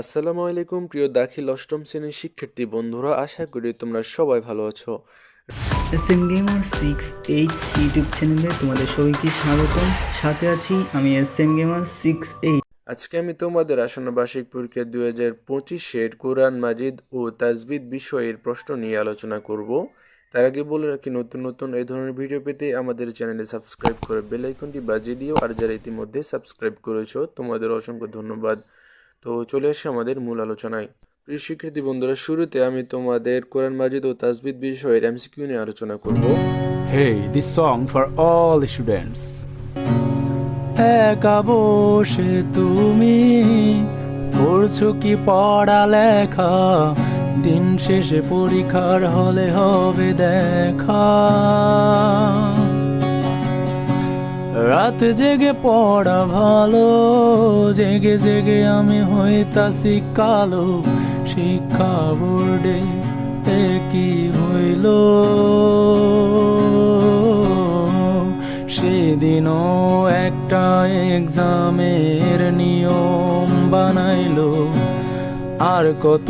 আসসালামু আলাইকুম প্রিয় দাখিল অষ্টম শ্রেণির শিক্ষার্থী বন্ধুরা আশা করি তোমরা সবাই ভালো আছো। S M gamer six eight YouTube চ্যানেলে তোমাদের সবাইকে স্বাগতম। সাথে আছি আমি S M gamer six eight আজকে আমি তোমাদের আসন্ন বার্ষিক পরীক্ষা দুই হাজার পঁচিশের কোরআন মাজিদ ও তাজবিদ বিষয়ের প্রশ্ন নিয়ে আলোচনা করব। তার আগে বলে রাখি নতুন নতুন এই ধরনের ভিডিও পেতে আমাদের চ্যানেলে সাবস্ক্রাইব করে বেল আইকনটি বাজিয়ে দিও। আর যারা ইতিমধ্যে সাবস্ক্রাইব করেছ তোমাদের অসংখ্য ধন্যবাদ। তো চলে আসি আমাদের মূল আলোচনায়। প্রিয় শিক্ষার্থী বন্ধুরা শুরুতে আমি তোমাদের কোরআন মাজিদ ও তাজবিদ বিষয়ের এমসিকিউ নিয়ে আলোচনা করব। Hey this song for all students students. একা বসে তুমি পড়ছো কি পড়ালেখা দিন শেষে পরীক্ষার হলে হবে দেখা। রাত জেগে পড়া ভালো, জেগে জেগে আমি হইতাছি কালো। শিক্ষা বোর্ডে কি হইল? সেদিনও একটা এক্সামের নিয়ম বানাইলো। আর কত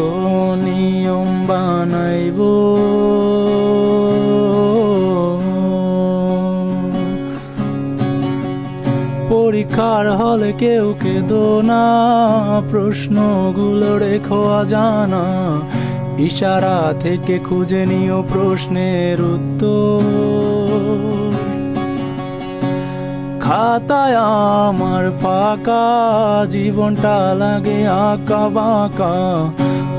নিয়ম বানাইব? পরীক্ষার হলে কেউ কেদো না, প্রশ্নগুলো রেখো জানা ইশারা থেকে খুঁজে নিও প্রশ্নের উত্তর। খাতায় আমার ফাঁকা, জীবনটা লাগে আঁকা বাঁকা।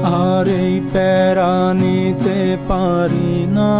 আর এই প্যারা নিতে পারি না।